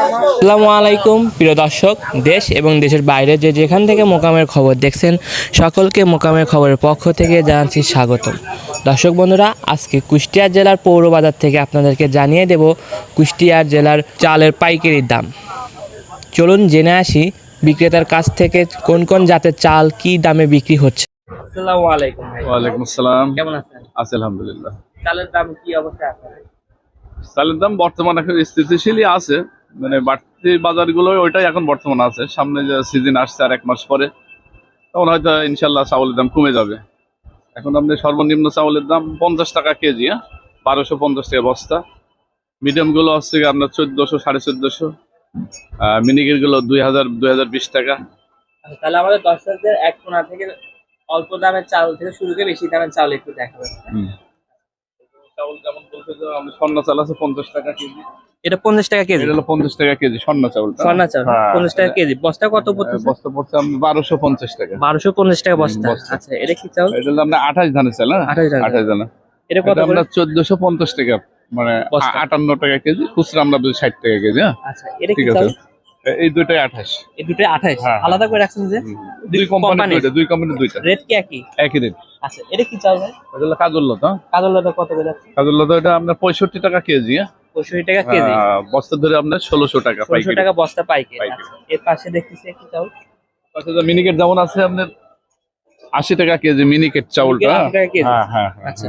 আসসালামু আলাইকুম প্রিয় দর্শক দেশ এবং দেশের বাইরে যে যেখান থেকে মোকামের খবর দেখছেন সকলকে মোকামের খবরের পক্ষ থেকে জানাচ্ছি স্বাগতম। দর্শক বন্ধুরা আজকে কুষ্টিয়া জেলার পৌর বাজার থেকে আপনাদেরকে জানিয়ে দেব কুষ্টিয়ার জেলার চালের পাইকারির দাম। চলুন জেনে আসি বিক্রেতার কাছ থেকে কোন কোন জাতের চাল কি দামে বিক্রি হচ্ছে। আসসালামু আলাইকুম ওয়ালাইকুম আসসালাম। কেমন আছেন? আছি আলহামদুলিল্লাহ। চালের দাম কি অবস্থা আছে চালের দাম বর্তমানে স্থিতিশীলই আছে। মানে বাড়তি বাজারগুলো ওইটাই এখন বর্তমান আছে। সামনে যে সিজন আসছে আর এক মাস পরে তখন হয়তো ইনশাল্লাহ চাউলের দাম কমে যাবে। এখন আপনি সর্বনিম্ন চাউলের দাম পঞ্চাশ টাকা কেজি হ্যাঁ? বারোশো পঞ্চাশ টাকা বস্তা। মিডিয়ামগুলো হচ্ছে আপনার চোদ্দোশো সাড়ে চোদ্দোশো। মিনিকেটগুলো দুই হাজার দুই হাজার বিশ টাকা। আচ্ছা, তাহলে আমাদের দর্শকদের এক কোনা থেকে অল্প দামের চাল থেকে শুরু করে বেশি দামের চাল একটু দেখাবেন। চাউল যেমন বলতে চাল আছে পঞ্চাশ টাকা কেজি। এটা পঞ্চাশ টাকা কেজি? এটা হলো পঞ্চাশ টাকা কেজি হ্যাঁ। পঞ্চাশ টাকা কেজি। বস্তা কত পড়তেছে? বস্তা পড়ছে আমি বারোশো পঞ্চাশ টাকা। বারোশো পঞ্চাশ টাকা বস্তা। আচ্ছা এটা কি চাল এটা হলো আপনার আঠাশ ধানের চাল হ্যাঁ? 28 ধানের আঠাশ এটা কত আমরা চোদ্দশো পঞ্চাশ টাকা মানে আটান্ন টাকা কেজি খুচরা আমরা ষাট টাকা কেজি হ্যাঁ? আচ্ছা এটা ঠিক আছে। এই দুইটাই আঠাশ। এই দুটো আঠাইশ হ্যাঁ, হ্যাঁ। আলাদা করে রাখছেন যে দুই কোম্পানি? দুইটা দুই কোম্পানি দুইটা। রেট কি একই? একই রেট আচ্ছা এটা কি চাল ভাই? এটা হলো লতা। কাজল লতা কত করে যাচ্ছে? কাজল লতা এটা আপনার পঁয়ষট্টি টাকা কেজি হ্যাঁ? পঁয়ষট্টি টাকা কেজি। বস্তা ধরে আপনার ষোলোশো টাকা পাইকারি। টাকা বস্তা পাইকে। আচ্ছা এর পাশে দেখতেছি একটি চাল আচ্ছা মিনিকেট যেমন আছে আপনার আশি টাকা কেজি মিনিকেট চাউলটা। মিনিকেট 80 টাকা কেজি। হ্যাঁ হ্যাঁ আচ্ছা।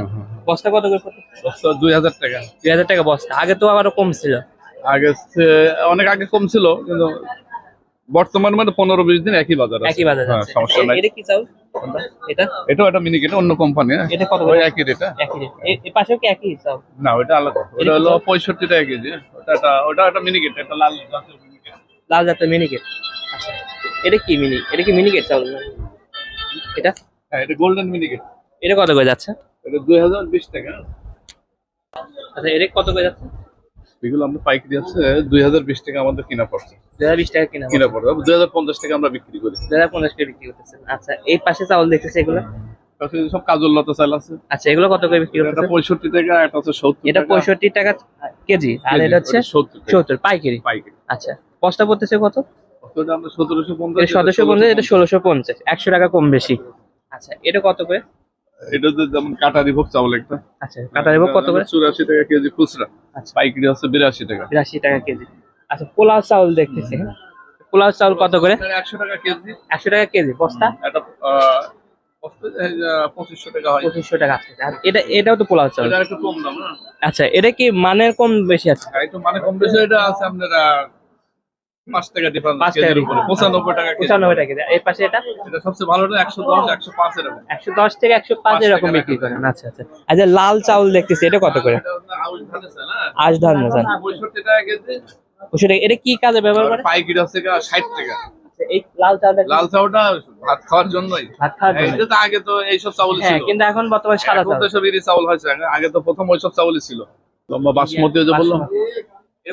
বস্তা কত করে বস্তা দুই হাজার টাকা। দুই হাজার টাকা বস্তা। আগে তো আবারও কম ছিল আগে অনেক আগে কম ছিল কিন্তু বর্তমান মানে পনেরো বিশ দিন একই বাজার একই বাজার হ্যাঁ, সমস্যা নাই। এটা কি চাল এটা? মিনিকেট অন্য কোম্পানি এটা কত ওই একই রেট একই রেট এর পাশেও কি একই চাল না ওটা আলাদা। ওটা হলো পঁয়ষট্টি টাকা কেজি ওটা ওটা একটা একটা লাল জাতের। লাল জাতের আচ্ছা। এটা কি মিনি এটা কি মিনিকেট চাল না? এটা? হ্যাঁ এটা গোল্ডেন মিনিকেট এটা কত করে যাচ্ছে? এটা দুই হাজার বিশ টাকা আচ্ছা এটা কত করে যাচ্ছে? এগুলো আমরা পাইকারি আছে দুই হাজার বিশ টাকা আমাদের কিনা পড়ছে। দুই হাজার বিশ টাকা কিনা কিনা পড়ছে। দুই হাজার পঞ্চাশ টাকা আমরা বিক্রি করি। দুই হাজার পঞ্চাশ টাকা বিক্রি করতেছেন। আচ্ছা এই পাশে চাউল দেখতেছি এগুলো? সব কাজল লতা চাল আছে। আচ্ছা এগুলো কত করে বিক্রি এটা পঁয়ষট্টি টাকা এটা হচ্ছে সত্তর এটা পঁয়ষট্টি টাকা কেজি আর এটা হচ্ছে সত্তর পাইকারি? পাইকারি। আচ্ছা বস্তা পড়তেছে কত? আমরা সতেরোশো পঞ্চাশ এটা সতেরোশো পঞ্চাশ এটা ষোলোশো পঞ্চাশ একশো টাকা কম বেশি। আচ্ছা এটা কত করে? এটা তো যেমন কাটারি ভোগ চাউল একটা। আচ্ছা কাটা দেবো কত করে? চুরাশি টাকা কেজি খুচরা। পাইকারি হচ্ছে বিরাশি টাকা। বিরাশি টাকা কেজি। আচ্ছা পোলাও চাউল দেখতেছি? পোলাও চাউল কত করে? একশো টাকা কেজি। একশো টাকা কেজি বস্তা? এটা পঁচিশশো টাকা হয়। পঁচিশশো টাকা আছে। এটা এটাও তো পোলাও চাউল। একটু কম দাম না? আচ্ছা এটা কি মানের কম বেশি আছে? একটু মানে কম বেশি এটা আছে আপনার পাঁচ টাকা ডিফারেন্স পাঁচ কেজির উপরে। পঁচানব্বই টাকা পঁচানব্বই টাকা এর পাশে এটা? এটা সবচেয়ে ভালো একশো দশ একশো পাঁচ এরকম। একশো দশ থেকে একশো পাঁচ এরকম বিক্রি করেন। আচ্ছা আচ্ছা। আচ্ছা লাল চাউল দেখতেছি এটা কত করে? আজ ধান না? পঁয়ষট্টি এটা কি কাজে ব্যবহার করে? পাইকারি হচ্ছে ষাট টাকা। আচ্ছা, এই লাল ভাত খাওয়ার জন্যই। ভাত খাওয়ার জন্য এটা তো আগে তো এইসব চাউল হ্যাঁ ছিল। কিন্তু এখন বর্তমানে সাদা চাউল। হয়েছে। আগে- তো প্রথম ওইসব চাউলই ছিল। লম্বা বাসমতি যে বললাম।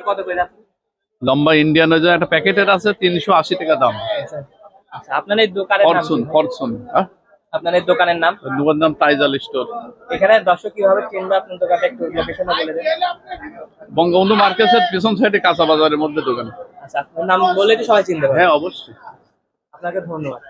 কত লম্বা ইন্ডিয়ান যে একটা প্যাকেটের আছে তিনশো আশি টাকা দাম। আচ্ছা আপনার এই দোকানের নাম ফরচুন ফরচুন হ্যাঁ? আপনার দোকানের নাম? দোকান নাম তাইজাল স্টোর। এখানে দর্শক কীভাবে কিনবে? আপনার দোকানটা একটু লোকেশন বলে দেন। বঙ্গবন্ধু মার্কেটের পিছন সাইডে কাঁচা বাজারের মধ্যে দোকান। আচ্ছা আপনার নাম বলে কি সবাই চিনতে পারে হ্যাঁ অবশ্যই। আপনাকে ধন্যবাদ।